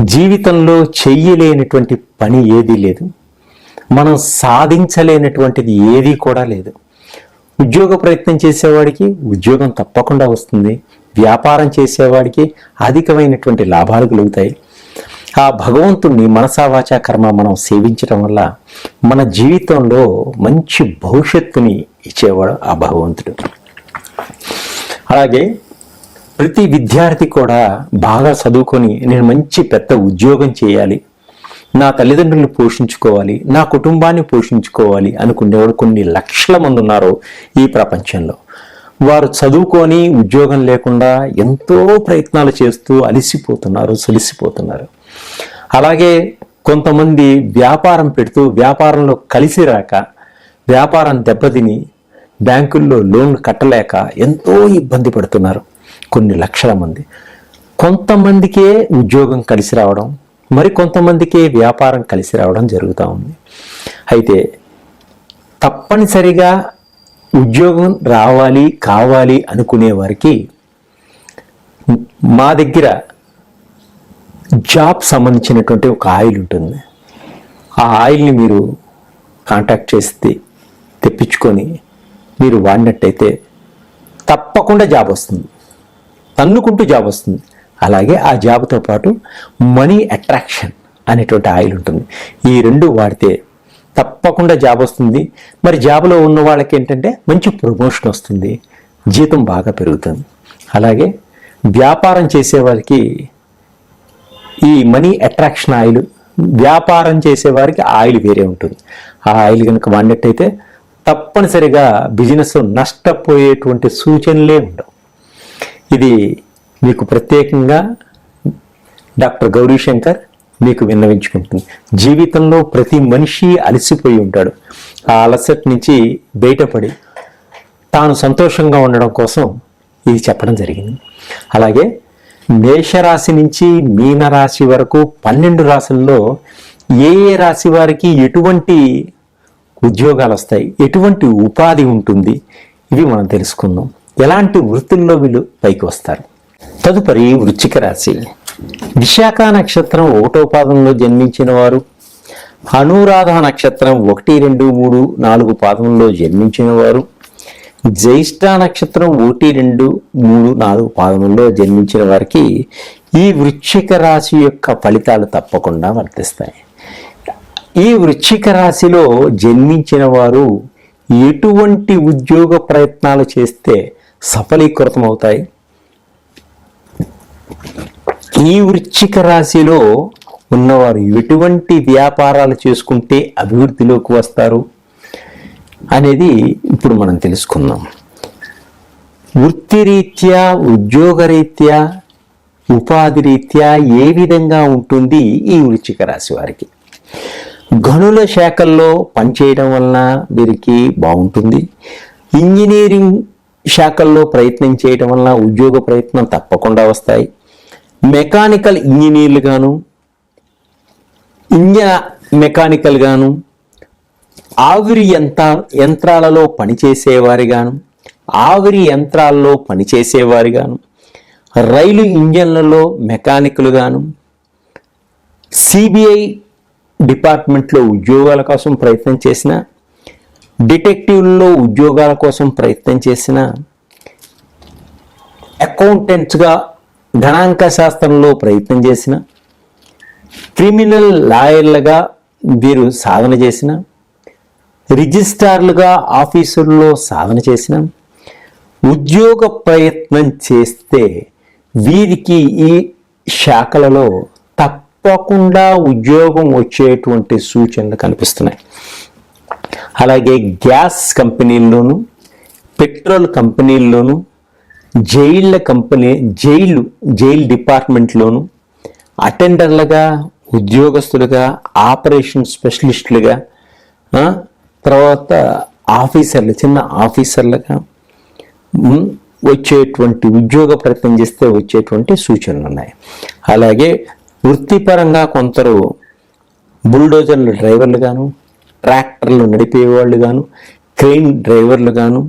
జీవితంలో చెయ్యలేనటువంటి పని ఏదీ లేదు. మనం సాధించలేనటువంటిది ఏదీ కూడా లేదు. ఉద్యోగ ప్రయత్నం చేసేవాడికి ఉద్యోగం తప్పకుండా వస్తుంది. వ్యాపారం చేసేవాడికి అధికమైనటువంటి లాభాలు కలుగుతాయి. ఆ భగవంతుణ్ణి మనసావాచా కర్మ మనం సేవించడం వల్ల మన జీవితంలో మంచి భవిష్యత్తుని ఇచ్చేవాడు ఆ భగవంతుడు. అలాగే ప్రతి విద్యార్థి కూడా బాగా చదువుకొని నేను మంచి పెద్ద ఉద్యోగం చేయాలి. నా తల్లిదండ్రులను పోషించుకోవాలి. నా కుటుంబాన్ని పోషించుకోవాలి అనుకునేవాడు కొన్ని లక్షల మంది ఉన్నారు ఈ ప్రపంచంలో. వారు చదువుకొని ఉద్యోగం లేకుండా ఎంతో ప్రయత్నాలు చేస్తూ అలిసిపోతున్నారు సలిసిపోతున్నారు అలాగే కొంతమంది వ్యాపారం పెడుతూ వ్యాపారంలో కలిసి రాక వ్యాపారం దెబ్బతిని బ్యాంకుల్లో లోన్లు కట్టలేక ఎంతో ఇబ్బంది పడుతున్నారు. కొన్ని లక్షల మంది. కొంతమందికే ఉద్యోగం కలిసి రావడం మరి కొంతమందికే వ్యాపారం కలిసి రావడం జరుగుతూ ఉంది. అయితే తప్పనిసరిగా ఉద్యోగం రావాలి కావాలి అనుకునే వారికి మా దగ్గర జాబ్ సంబంధించినటువంటి ఒక ఆయిల్ ఉంటుంది. ఆ ఆయిల్ని మీరు కాంటాక్ట్ చేసి తెప్పించుకొని మీరు వాడినట్టయితే తప్పకుండా జాబ్ వస్తుంది. తన్నుకుంటూ జాబ్ వస్తుంది. అలాగే ఆ జాబ్తో పాటు మనీ అట్రాక్షన్ అనేటువంటి ఆయిల్ ఉంటుంది. ఈ రెండు వాడితే తప్పకుండా జాబ్ వస్తుంది. మరి జాబ్లో ఉన్న వాళ్ళకి ఏంటంటే మంచి ప్రమోషన్ వస్తుంది. జీతం బాగా పెరుగుతుంది. అలాగే వ్యాపారం చేసే వాళ్ళకి ఈ మనీ అట్రాక్షన్ ఆయిల్ వ్యాపారం చేసేవారికి ఆయిల్ వేరే ఉంటుంది. ఆ ఆయిల్ కనుక వాడినట్టయితే తప్పనిసరిగా బిజినెస్ నష్టపోయేటువంటి సూచనలే ఉండవు. ఇది మీకు ప్రత్యేకంగా డాక్టర్ గౌరీశంకర్ మీకు విన్నవించుకుంటుంది. జీవితంలో ప్రతి మనిషి అలసిపోయి ఉంటాడు. ఆ అలసట నుంచి బయటపడి తాను సంతోషంగా ఉండడం కోసం ఇది చెప్పడం జరిగింది. అలాగే మేషరాశి నుంచి మీనరాశి వరకు పన్నెండు రాశుల్లో ఏ ఏ రాశి వారికి ఎటువంటి ఉద్యోగాలు వస్తాయి ఎటువంటి ఉపాధి ఉంటుంది ఇవి మనం తెలుసుకుందాం. ఎలాంటి వృత్తుల్లో వీళ్ళు పైకి వస్తారు? తదుపరి వృచ్చిక రాశి. విశాఖ నక్షత్రం ఒకటో పాదంలో జన్మించిన వారు అనురాధ నక్షత్రం ఒకటి రెండు మూడు నాలుగు పాదంలో జన్మించిన వారు జ్యేష్ఠ నక్షత్రం ఒకటి రెండు మూడు నాలుగు పాదముల్లో జన్మించిన వారికి ఈ వృశ్చిక రాశి యొక్క ఫలితాలు తప్పకుండా వర్తిస్తాయి. ఈ వృశ్చిక రాశిలో జన్మించిన వారు ఎటువంటి ఉద్యోగ ప్రయత్నాలు చేస్తే సఫలీకృతం అవుతాయి ఈ వృశ్చిక రాశిలో ఉన్నవారు ఎటువంటి వ్యాపారాలు చేసుకుంటే అభివృద్ధిలోకి వస్తారు అనేది ఇప్పుడు మనం తెలుసుకుందాం. వృత్తిరీత్యా ఉద్యోగరీత్యా ఉపాధి రీత్యా ఏ విధంగా ఉంటుంది ఈ వృశ్చిక రాశి వారికి? గనుల శాఖల్లో పనిచేయడం వలన వీరికి బాగుంటుంది. ఇంజనీరింగ్ శాఖల్లో ప్రయత్నం చేయటం వల్ల ఉద్యోగ ప్రయత్నం తప్పకుండా వస్తాయి. మెకానికల్ ఇంజనీర్లు గాను ఇంజన్ మెకానికల్ గాను ఆవిరి యంత్ర యంత్రాలలో పనిచేసేవారిగాను ఆవిరి యంత్రాల్లో పనిచేసేవారిగాను రైలు ఇంజన్లలో మెకానికులుగాను సిబిఐ డిపార్ట్మెంట్లో ఉద్యోగాల కోసం ప్రయత్నం చేసిన డిటెక్టివ్లో ఉద్యోగాల కోసం ప్రయత్నం చేసిన అకౌంటెంట్స్గా గణాంక శాస్త్రంలో ప్రయత్నం చేసిన క్రిమినల్ లాయర్లుగా వీరు సాధన చేసిన రిజిస్ట్రార్లుగా ఆఫీసుల్లో సాధన చేసిన ఉద్యోగ ప్రయత్నం చేస్తే వీరికి ఈ శాఖలలో తప్పకుండా ఉద్యోగం వచ్చేటువంటి సూచనలు కనిపిస్తున్నాయి. అలాగే గ్యాస్ కంపెనీల్లోనూ పెట్రోల్ కంపెనీల్లోనూ జైళ్ళ కంపెనీ జైలు జైల్ డిపార్ట్మెంట్లోను అటెండర్లుగా ఉద్యోగస్తులుగా ఆపరేషన్ స్పెషలిస్టులుగా తర్వాత ఆఫీసర్లు చిన్న ఆఫీసర్లుగా వచ్చేటువంటి ఉద్యోగ ప్రయత్నం చేస్తే వచ్చేటువంటి సూచనలు ఉన్నాయి. అలాగే వృత్తిపరంగా కొందరు బుల్డోజర్లు డ్రైవర్లు గాను ట్రాక్టర్లు నడిపేవాళ్ళు గాను క్రెయిన్ డ్రైవర్లు గాను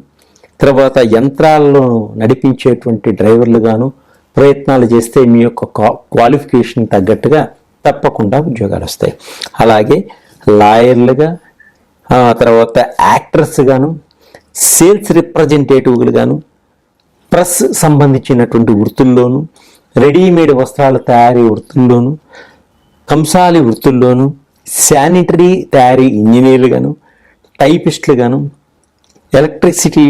తర్వాత యంత్రాలను నడిపించేటువంటి డ్రైవర్లు గాను ప్రయత్నాలు చేస్తే మీ యొక్క క్వా- క్వాలిఫికేషన్ తగ్గట్టుగా తప్పకుండా ఉద్యోగాలు వస్తాయి. అలాగే లాయర్లుగా తర్వాత యాక్టర్స్ గాను సేల్స్ రిప్రజెంటేటివ్లు గాను ప్రెస్ సంబంధించినటువంటి వృత్తుల్లోనూ రెడీమేడ్ వస్త్రాల తయారీ వృత్తుల్లోనూ కంసాలి వృత్తుల్లోనూ శానిటరీ తయారీ ఇంజనీర్లుగాను టైపిస్టులుగాను ఎలక్ట్రిసిటీ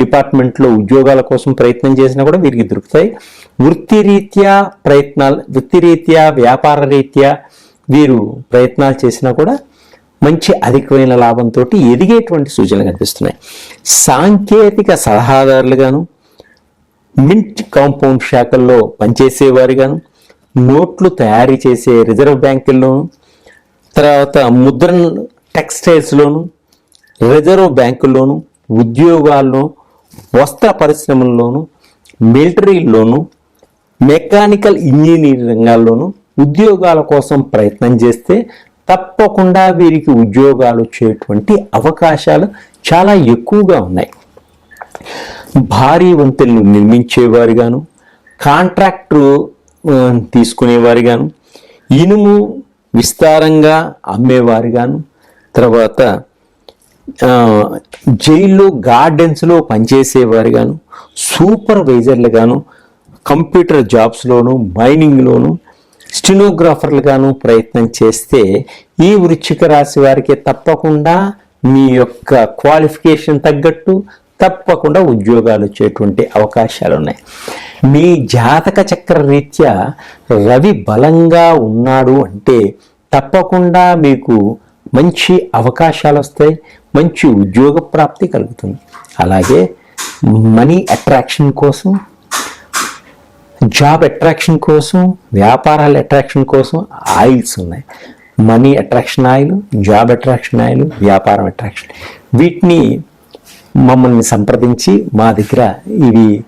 డిపార్ట్మెంట్లో ఉద్యోగాల కోసం ప్రయత్నం చేసినా కూడా వీరికి దొరుకుతాయి. వృత్తిరీత్యా ప్రయత్నాలు వృత్తిరీత్యా వ్యాపార రీత్యా వీరు ప్రయత్నాలు చేసినా కూడా మంచి అధికమైన లాభంతో ఎదిగేటువంటి సూచనలు కనిపిస్తున్నాయి. సాంకేతిక సలహాదారులుగాను మింట్ కాంపౌండ్ శాఖల్లో పనిచేసేవారుగాను నోట్లు తయారీ చేసే రిజర్వ్ బ్యాంకుల్లోనూ తర్వాత ముద్రణ టెక్స్టైల్స్లోను రిజర్వ్ బ్యాంకుల్లోను ఉద్యోగాల్లో వస్త్ర పరిశ్రమల్లోను మిలిటరీలోను మెకానికల్ ఇంజనీరింగ్ రంగాల్లోనూ ఉద్యోగాల కోసం ప్రయత్నం చేస్తే తప్పకుండా వీరికి ఉద్యోగాలు వచ్చేటువంటి అవకాశాలు చాలా ఎక్కువగా ఉన్నాయి. భారీ వంతెనలు నిర్మించేవారుగాను కాంట్రాక్టు తీసుకునేవారు తీసుకునేవారుగాను ఇనుము విస్తారంగా అమ్మేవారుగాను. తర్వాత జైల్లో గార్డెన్స్లో పనిచేసేవారుగాను సూపర్వైజర్లుగాను కంప్యూటర్ జాబ్స్లోను మైనింగ్లోను స్టినోగ్రాఫర్లుగాను ప్రయత్నం చేస్తే ఈ వృశ్చిక రాశి వారికి తప్పకుండా మీ యొక్క క్వాలిఫికేషన్ తగ్గట్టు తప్పకుండా ఉద్యోగాలు వచ్చేటువంటి అవకాశాలు ఉన్నాయి మీ జాతక చక్ర రీత్యా రవి బలంగా ఉన్నాడు అంటే తప్పకుండా మీకు మంచి అవకాశాలు వస్తాయి మంచి ఉద్యోగ ప్రాప్తి కలుగుతుంది. అలాగే మనీ అట్రాక్షన్ కోసం జాబ్ అట్రాక్షన్ కోసం వ్యాపారాల అట్రాక్షన్ కోసం ఆయిల్స్ ఉన్నాయి. Money attraction oil job attraction oil వ్యాపారం అట్రాక్షన్. వీటిని మమ్మల్ని సంప్రదించి మా దగ్గర ఇవి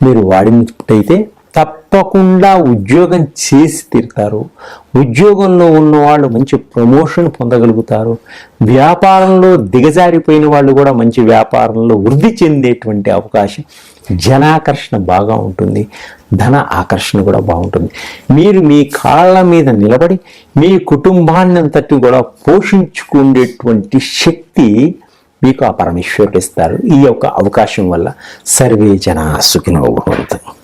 మీరు వాడినట్టయితే తప్పకుండా ఉద్యోగం చేసి తీరుతారు. ఉద్యోగంలో ఉన్న వాళ్ళు మంచి ప్రమోషన్ పొందగలుగుతారు. వ్యాపారంలో దిగజారిపోయిన వాళ్ళు కూడా మంచి వ్యాపారంలో వృద్ధి చెందేటువంటి అవకాశం జనాకర్షణ బాగా ఉంటుంది. ధన ఆకర్షణ కూడా బాగుంటుంది. మీరు మీ కాళ్ళ మీద నిలబడి మీ కుటుంబాన్ని అంతటి కూడా పోషించుకునేటువంటి శక్తి మీకు ఆ పరమేశ్వరుడు ఇస్తారు. ఈ యొక్క అవకాశం వల్ల సర్వే జన సుఖినోభవంతు